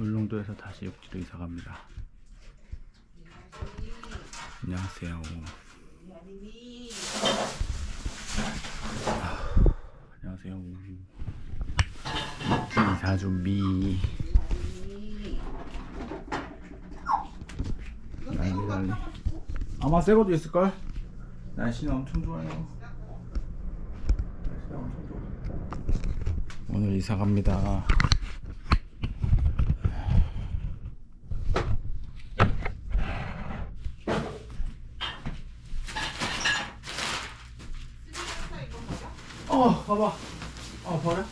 울릉도에서 다시 육지로 이사 갑니다. 안녕하세요. 아, 안녕하세요. 이사 준비. 난리 난리. 아마 새 것도 있을걸? 날씨는 엄청 좋아요. 오늘 이사 갑니다. 어, 봐봐. 어, 버려?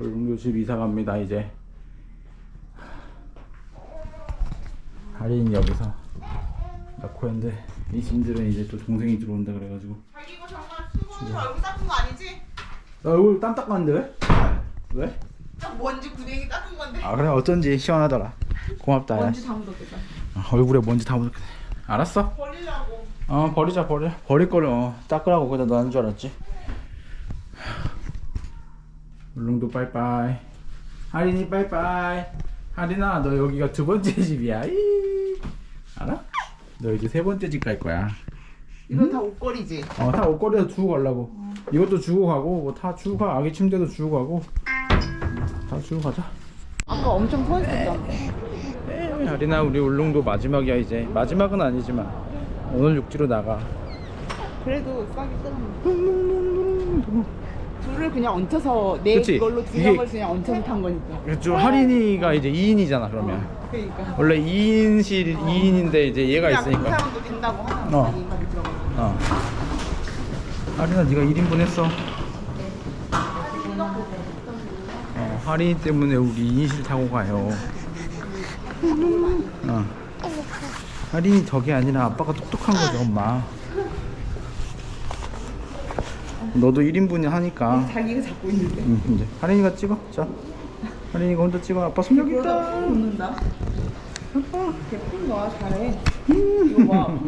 울릉도 집 이사 갑니다 이제. 할인 여기서 낳고 했는데 이 짐들은 이제 또 동생이 들어온다 그래가지고. 자기 이거 정말 수건으로 얼굴 닦은 거 아니지? 나 얼굴 땀 닦았는데 왜? 왜? 딱 먼지 구덩이 닦은 건데. 아 그래? 어쩐지 시원하더라. 고맙다 야. 먼지 다 묻었겠다. 아, 얼굴에 먼지 다 묻었네 알았어? 버리려고. 어 버리자 버려. 버릴 거를 어, 닦으라고 그다 너하는 줄 알았지 울릉도 빠이빠이. 하린이 빠이빠이. 하린아 너 여기가 두 번째 집이야. 이. 알아? 너 이제 세 번째 집 갈 거야. 이건 다 옷걸이지? 어 다 옷걸이도 주고 가려고. 이것도 주고 가고 뭐 다 주고 가. 아기 침대도 주고 가고. 다 주고 가자. 아까 엄청 서 있었잖아. 에이, 하린아 우리 울릉도 마지막이야 이제. 마지막은 아니지만 오늘 육지로 나가. 그래도 싸게 끊었네 둘을 그냥 얹혀서 내 그치? 걸로 이게- 두명을 그냥 얹혀서 탄 거니까. 그렇죠. 할인이가 이제 2인이잖아 그러면. 그러니까. 원래 2인실 2인인데 이제 얘가 그냥 그 있으니까. 사람도 된다고 하나 어. 어. 할인아 네가 1인분 했어. 어 할인이 때문에 우리 2인실 타고 가요. 어. 할인이 덕이 아니라 아빠가 똑똑한 거죠 엄마 너도 1인분이 하니까. 자기가 잡고 있는데. 응 이제 할인이가 찍어? 자 할인이가 혼자 찍어. 아빠 손 여기 있다. 웃는다. 아빠 예쁜 거야 잘해. 이거 봐.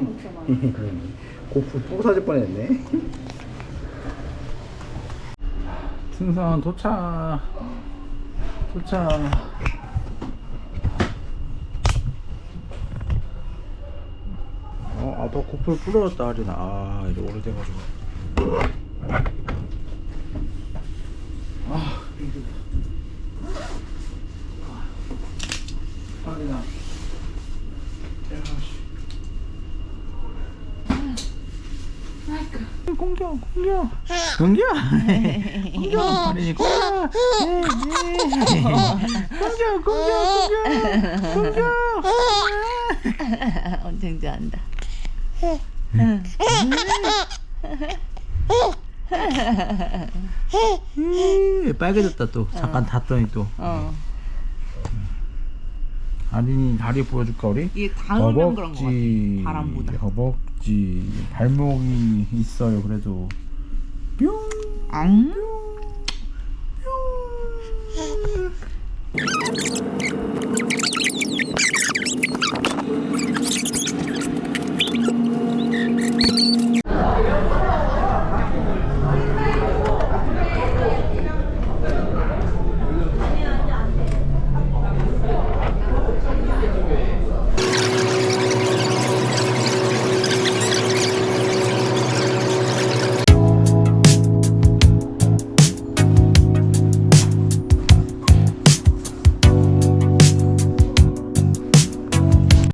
고프 뽀 사질 뻔했네. 승선 도착. 도착. 어, 아빠 고프를 뿌려졌다 하리나. 아, 이제 오래돼가지고. 아, 힘들다. 대박이. 공격 공격 공격 공격 아니 공격 공격 공격 공격 공격 엄청 좋아한다. 에 이, 빨개졌다 또 잠깐 닫더니 또 어. 아린이 다리 보여줄까 우리? 이게 닿으면 그런 거 같아. 바람보다. 허벅지 발목이 있어요 그래도 뿅 앙.